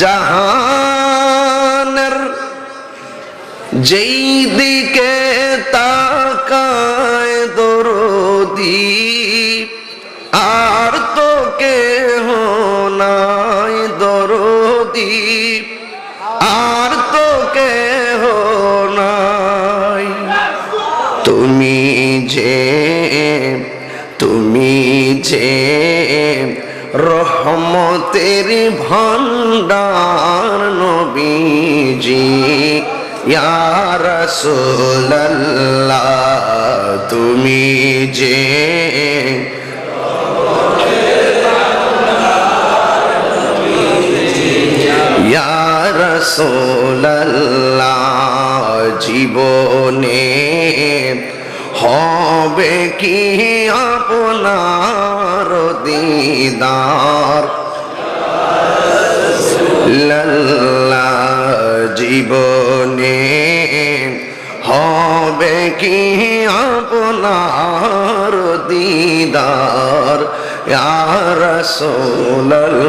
জাহানের যেই দিকে তাকায় দরদি, আর তো কেহ দরদি, আর তো কেহ নাই। তুমি যে তুমি যে রহমতের ভণ্ডার নবীজি ইয়া রাসূলুল্লাহ তুমি যে ইয়া রাসূলুল্লাহ জীবনে হবে কি আপনার দিদার? জীবনে হবে কি আপনার দিদার? ইয়া রাসূলুল্লাহ।